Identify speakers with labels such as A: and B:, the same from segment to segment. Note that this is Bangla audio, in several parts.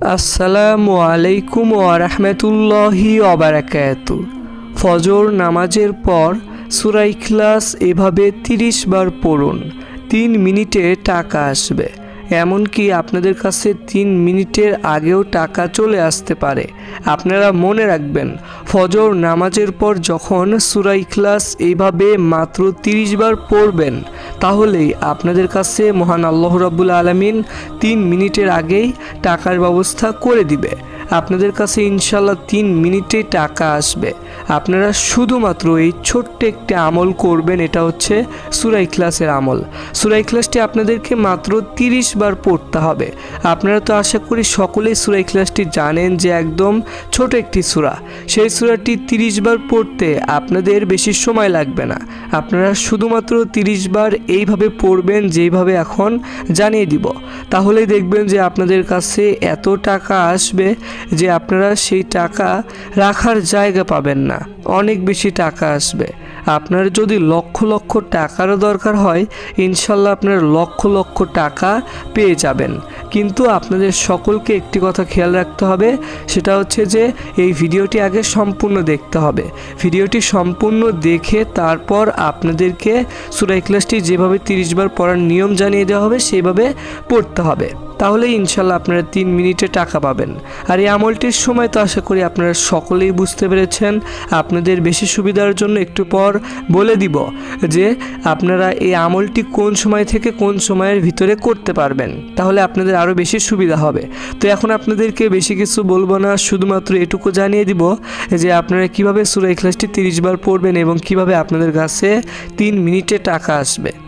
A: আসসালামু আলাইকুম ওয়ারহমতুল্লাহি অবারাকাতু ফজর নামাজের পর সুরাই ইখলাস এভাবে তিরিশ বার পড়ুন, তিন মিনিটে টাকা আসবে। এমনকি আপনাদের কাছে তিন মিনিটের আগেও টাকা চলে আসতে পারে। আপনারা মনে রাখবেন, ফজর নামাজের পর যখন সুরাই ক্লাস এইভাবে মাত্র তিরিশ বার পড়বেন, তাহলেই আপনাদের কাছে মহান আল্লাহ রাবুল আলমিন তিন মিনিটের আগেই টাকার ব্যবস্থা করে দিবে। আপনাদের কাছে ইনশাল্লাহ তিন মিনিটে টাকা আসবে। আপনারা শুধুমাত্র এই ছোট্ট একটি আমল করবেন, এটা হচ্ছে সুরাই ক্লাসের আমল। সুরাই ক্লাসটি আপনাদেরকে মাত্র তিরিশ বার পড়তে হবে। আপনারা তো আশা করি সকলেই সুরাই ক্লাসটি জানেন যে একদম ছোট একটি সুরা। সেই সুরাটি তিরিশ বার পড়তে আপনাদের বেশি সময় লাগবে না। আপনারা শুধুমাত্র তিরিশ বার এইভাবে পড়বেন যেইভাবে এখন জানিয়ে দিব। তাহলেই দেখবেন যে আপনাদের কাছে এত টাকা আসবে যে আপনারা সেই টাকা রাখার জায়গা পাবেন না। অনেক বেশি টাকা আসবে। আপনার যদি লক্ষ লক্ষ টাকারও দরকার হয়, ইনশাল্লাহ আপনার লক্ষ লক্ষ টাকা পেয়ে যাবেন। কিন্তু আপনাদের সকলকে একটি কথা খেয়াল রাখতে হবে, সেটা হচ্ছে যে এই ভিডিওটি আগে সম্পূর্ণ দেখতে হবে। ভিডিওটি সম্পূর্ণ দেখে তারপর আপনাদেরকে সুরাই ক্লাসটি যেভাবে তিরিশ বার পড়ার নিয়ম জানিয়ে দেওয়া হবে সেইভাবে পড়তে হবে। তাহলে ইনশাল্লাহ আপনারা তিন মিনিটে টাকা পাবেন। আর এই আমলটির সময় তো আশা করি আপনারা সকলেই বুঝতে পেরেছেন, আপনাদের বেশি সুবিধার জন্য একটু পর বলে দিব যে আপনারা এই আমলটি কোন সময় থেকে কোন সময়ের ভিতরে করতে পারবেন, তাহলে আপনাদের আরও বেশি সুবিধা হবে। তো এখন আপনাদেরকে বেশি কিছু বলব না, শুধুমাত্র এটুকু জানিয়ে দিব যে আপনারা কীভাবে সুরাই ক্লাসটি তিরিশ বার পড়বেন এবং কীভাবে আপনাদের কাছে তিন মিনিটে টাকা আসবে।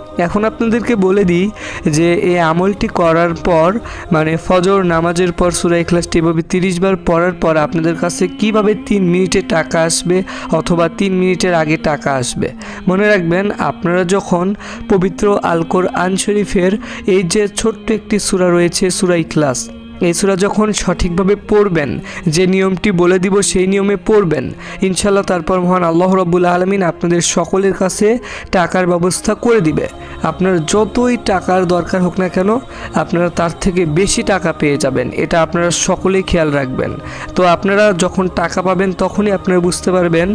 A: এখন আপনাদেরকে বলে দিই যে এই আমলটি করার পর মানে ফজর নামাজের পর সুরাই ক্লাসটি এভাবে তিরিশ বার পড়ার পর আপনাদের কাছে কীভাবে তিন মিনিটে টাকা আসবে অথবা তিন মিনিটের আগে টাকা আসবে? মনে রাখবেন, আপনারা যখন পবিত্র আলকোর আন শরীফের এই যে ছোট্ট একটি সুরা রয়েছে সুরাই ক্লাস এই সুরা যখন সঠিকভাবে পড়বেন, যে নিয়মটি বলে দিব সেই নিয়মে পড়বেন। ইনশাল্লাহ তারপর মহান আল্লাহ রব্বুল আলমিন আপনাদের সকলের কাছে টাকার ব্যবস্থা করে দিবে। আপনার যতই টাকার দরকার হোক না কেন, আপনারা তার থেকে বেশি টাকা পেয়ে যাবেন। এটা আপনারা সকলেই খেয়াল রাখবেন। তো আপনারা যখন টাকা পাবেন, তখনই আপনারা বুঝতে পারবেন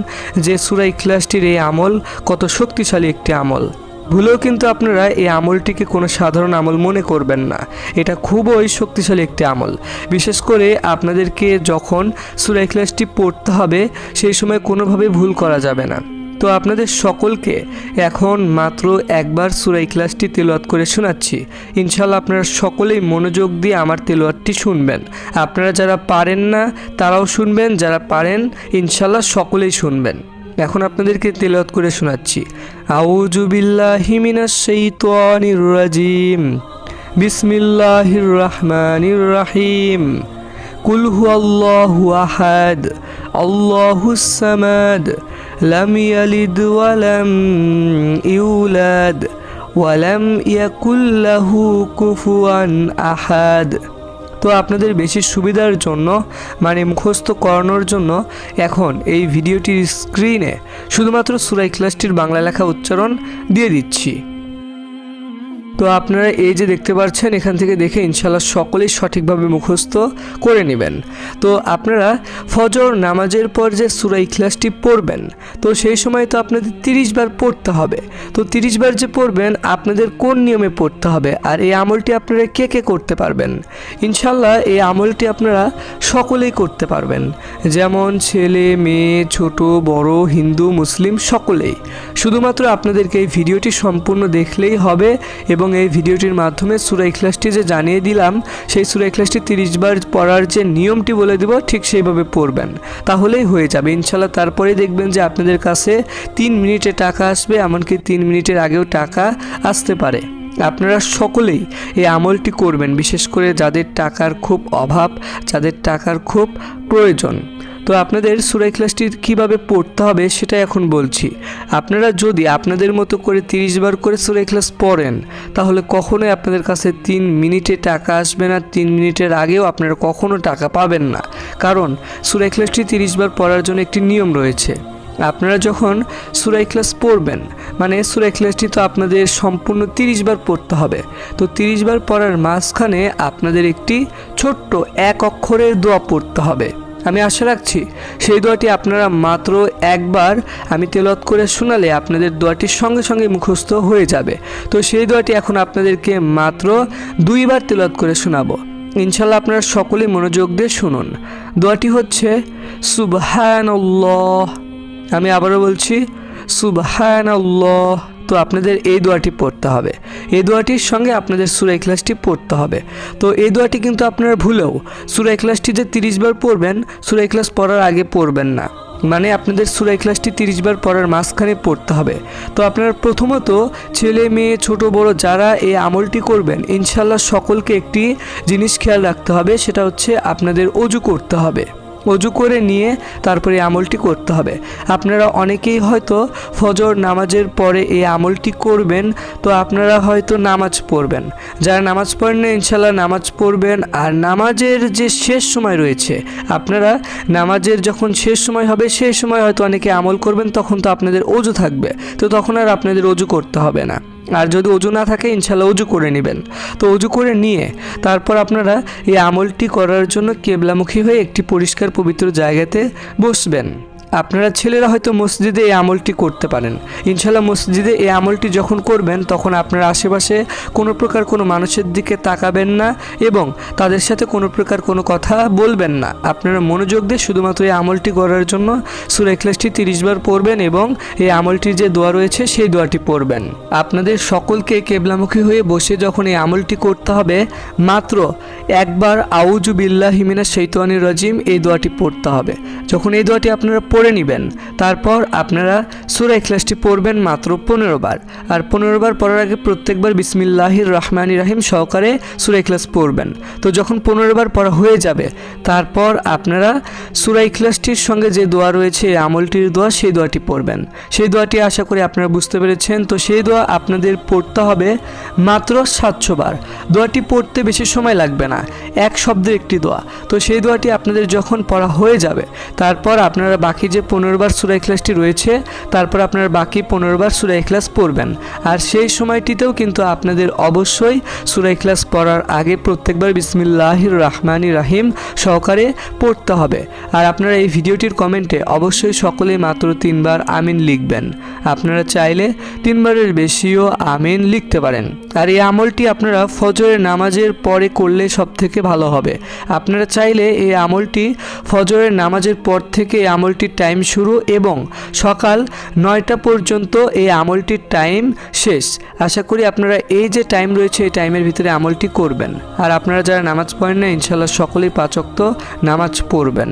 A: যে সুরাই ক্লাসটির এই আমল কত শক্তিশালী একটি আমল। ভুলেও কিন্তু আপনারা এই আমলটিকে কোনো সাধারণ আমল মনে করবেন না। এটা খুবই শক্তিশালী একটি আমল। বিশেষ করে আপনাদেরকে যখন সুরাই ক্লাসটি পড়তে হবে, সেই সময় কোনোভাবে ভুল করা যাবে না। তো আপনাদের সকলকে এখন মাত্র একবার সুরাই ক্লাসটি তেলোয়াত করে শোনাচ্ছি। ইনশাল্লাহ আপনারা সকলেই মনোযোগ দিয়ে আমার তেলোয়াতটি শুনবেন। আপনারা যারা পারেন না, তারাও শুনবেন, যারা পারেন ইনশাল্লাহ সকলেই শুনবেন। এখন আপনাদেরকে তেলত করে শোনাচ্ছি। আউযু বিল্লাহি মিনাশ শাইতানির রাজিম। বিসমিল্লাহির রহমানির রহিম। কুল হুয়াল্লাহু আহাদ। আল্লাহুস সামাদ। লাম ইয়ালিদ ওয়া লাম ইউলাদ। ওয়া লাম ইয়াকুল কুফুয়ান আহাদ। তো আপনাদের বেশি সুবিধার জন্য মানে মুখস্থ করানোর জন্য এখন এই ভিডিওটির স্ক্রিনে শুধুমাত্র সুরাই ক্লাসটির বাংলা লেখা উচ্চারণ দিয়ে দিচ্ছি। তো আপনারা এই যে দেখতে পাচ্ছেন এখান থেকে দেখে ইনশাল্লাহ সকলেই সঠিকভাবে মুখস্থ করে নেবেন। তো আপনারা ফজর নামাজের পর যে সুরাই ক্লাসটি পড়বেন, তো সেই সময় তো আপনাদের তিরিশ বার পড়তে হবে। তো তিরিশ বার যে পড়বেন, আপনাদের কোন নিয়মে পড়তে হবে আর এই আমলটি আপনারা কে কে করতে পারবেন? ইনশাল্লাহ এই আমলটি আপনারা সকলেই করতে পারবেন। যেমন ছেলে, মেয়ে, ছোট, বড়, হিন্দু, মুসলিম, সকলেই। শুধুমাত্র আপনাদেরকে এই ভিডিওটি সম্পূর্ণ দেখলেই হবে এবং এই ভিডিওটির মাধ্যমে সুরাই ক্লাসটি যে জানিয়ে দিলাম, সেই সুরাই ক্লাসটি তিরিশ বার পড়ার যে নিয়মটি বলে দেব, ঠিক সেইভাবে পড়বেন। তাহলেই হয়ে যাবে। ইনশাল্লাহ তারপরে দেখবেন যে আপনাদের কাছে তিন মিনিটে টাকা আসবে, এমনকি তিন মিনিটের আগেও টাকা আসতে পারে। আপনারা সকলেই এই আমলটি করবেন, বিশেষ করে যাদের টাকার খুব অভাব, যাদের টাকার খুব প্রয়োজন। তো আপনাদের সুরাই ক্লাসটি কীভাবে পড়তে হবে সেটা এখন বলছি। আপনারা যদি আপনাদের মতো করে তিরিশ বার করে সুরাই ক্লাস পড়েন, তাহলে কখনোই আপনাদের কাছে তিন মিনিটে টাকা আসবে না, তিন মিনিটের আগেও আপনারা কখনো টাকা পাবেন না। কারণ সুরাই ক্লাসটি তিরিশ বার পড়ার জন্য একটি নিয়ম রয়েছে। আপনারা যখন সুরাই ক্লাস পড়বেন মানে সুরাই ক্লাসটি তো আপনাদের সম্পূর্ণ তিরিশ বার পড়তে হবে, তো তিরিশ বার পড়ার মাঝখানে আপনাদের একটি ছোট্ট এক অক্ষরের দোয়া পড়তে হবে। আমি আশা রাখছি সেই দোয়াটি আপনারা মাত্র একবার আমি তেলত করে শোনালে আপনাদের দোয়াটির সঙ্গে সঙ্গে মুখস্থ হয়ে যাবে। তো সেই দোয়াটি এখন আপনাদেরকে মাত্র দুইবার তেলত করে শোনাবো। ইনশাল্লাহ আপনারা সকলেই মনোযোগ দিয়ে শুনুন। দোয়াটি হচ্ছে, সুবহানাল্লাহ। আমি আবারও বলছি, সুবহানাল্লাহ। তো আপনাদের এই দোয়াটি পড়তে হবে। এই দোয়াটির সঙ্গে আপনাদের সুরাই ক্লাসটি পড়তে হবে। তো এই দোয়াটি কিন্তু আপনারা ভুলেও সুরাই ক্লাসটি যে তিরিশ বার পড়বেন সুরাই ক্লাস পড়ার আগে পড়বেন না। মানে আপনাদের সুরাই ক্লাসটি তিরিশ বার পড়ার মাঝখানে পড়তে হবে। তো আপনারা প্রথমত ছেলে, মেয়ে, ছোট, বড় যারা এই আমলটি করবেন ইনশাল্লাহ সকলকে একটি জিনিস খেয়াল রাখতে হবে, সেটা হচ্ছে আপনাদের অজু করতে হবে। অজু করে নিয়ে তারপরে আমলটি করতে হবে। আপনারা অনেকেই হয়তো ফজর নামাজের পরে এই আমলটি করবেন, তো আপনারা হয়তো নামাজ পড়বেন। যারা নামাজ পড়েন না ইনশাল্লাহ নামাজ পড়বেন। আর নামাজের যে শেষ সময় রয়েছে, আপনারা নামাজের যখন শেষ সময় হবে, সেই সময় হয়তো অনেকে আমল করবেন, তখন তো আপনাদের অজু থাকবে। তো তখন আর আপনাদের অজু করতে হবে না। আর যদি অজু না থাকে ইনশাল্লাহ অজু করে নেবেন। তো অজু করে নিয়ে তারপর আপনারা এই আমলটি করার জন্য কেবলামুখী হয়ে একটি পরিষ্কার পবিত্র জায়গাতে বসবেন। আপনারা ছেলেরা হয়তো মসজিদে এই আমলটি করতে পারেন। ইনশাল্লাহ মসজিদে এই আমলটি যখন করবেন, তখন আপনার আশেপাশে কোনো প্রকার কোনো মানুষের দিকে তাকাবেন না এবং তাদের সাথে কোনো প্রকার কোনো কথা বলবেন না। আপনারা মনোযোগ দিয়ে শুধুমাত্র এই আমলটি করার জন্য সুরাই ক্লাসটি তিরিশ বার পড়বেন এবং এই আমলটির যে দোয়া রয়েছে, সেই দোয়াটি পড়বেন। আপনাদের সকলকে কেবলামুখী হয়ে বসে যখন এই আমলটি করতে হবে, মাত্র একবার আউজু বিল্লাহ হিমিনা রাজিম এই দোয়াটি পড়তে হবে। যখন এই দোয়াটি আপনারা পড়ে নেবেন। তারপর আপনারা সুরাই ক্লাসটি পড়বেন মাত্র পনেরো বার। আর পনেরো বার পড়ার আগে প্রত্যেকবার বিসমিল্লাহির রহমানি রাহিম সহকারে সুরাই ক্লাস পড়বেন। তো যখন পনেরো বার পড়া হয়ে যাবে, তারপর আপনারা সুরাই ক্লাসটির সঙ্গে যে দোয়া রয়েছে আমলটির দোয়া সেই দোয়াটি পড়বেন। সেই দোয়াটি আশা করি আপনারা বুঝতে পেরেছেন। তো সেই দোয়া আপনাদের পড়তে হবে মাত্র সাতশো বার। দোয়াটি পড়তে বেশি সময় লাগবে না। এক শব্দের একটি দোয়া। তো সেই দোয়াটি আপনাদের যখন পড়া হয়ে যাবে, তারপর আপনারা বাকি যে পনেরো বার সুরাই ক্লাসটি রয়েছে, তারপর আপনারা বাকি পনেরো বার সুরাই ক্লাস পড়বেন। আর সেই সময়টিতেও কিন্তু আপনাদের অবশ্যই সুরাই ক্লাস পড়ার আগে প্রত্যেকবার বিসমিল্লাহির রহমানি রাহিম সহকারে পড়তে হবে। আর আপনারা এই ভিডিওটির কমেন্টে অবশ্যই সকলেই মাত্র তিনবার আমিন লিখবেন। আপনারা চাইলে তিনবারের বেশিও আমিন লিখতে পারেন। আর এই আমলটি আপনারা ফজরের নামাজের পরে করলে সব থেকে ভালো হবে। আপনারা চাইলে এই আমলটি ফজরের নামাজের পর থেকে এই আমলটির টাইম শুরু এবং সকাল নয়টা পর্যন্ত এই আমলটির টাইম শেষ। আশা করি আপনারা এই যে টাইম রয়েছে, এই টাইমের ভিতরে আমলটি করবেন। আর আপনারা যারা নামাজ পড়েন না ইনশাল্লাহ সকলেই পাচক্ত নামাজ পড়বেন।